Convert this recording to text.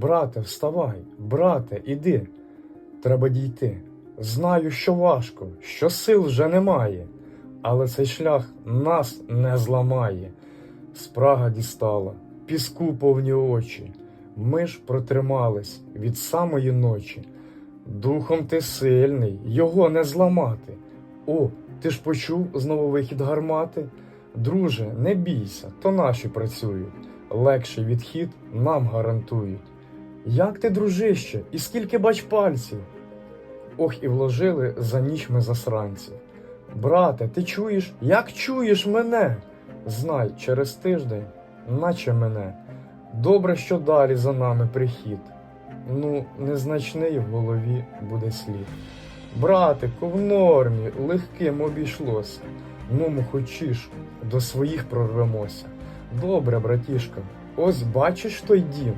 Брате, вставай, брате, іди. Треба дійти. Знаю, що важко, що сил вже немає, але цей шлях нас не зламає. Спрага дістала, піску повні очі. Ми ж протримались від самої ночі. Духом ти сильний, його не зламати. О, ти ж почув знову вихід гармати? Друже, не бійся, то наші працюють. Легший відхід нам гарантують. Як ти, дружище, і скільки бач пальців? Ох, і вложили за ніч ми засранців. Брате, ти чуєш, як чуєш мене? Знай, через тиждень, наче мене. Добре, що далі за нами прихід. Ну, незначний в голові буде слід. Братику, в нормі, легким обійшлося. Ну, хочеш, до своїх прорвемося. Добре, братішка, ось бачиш той дім,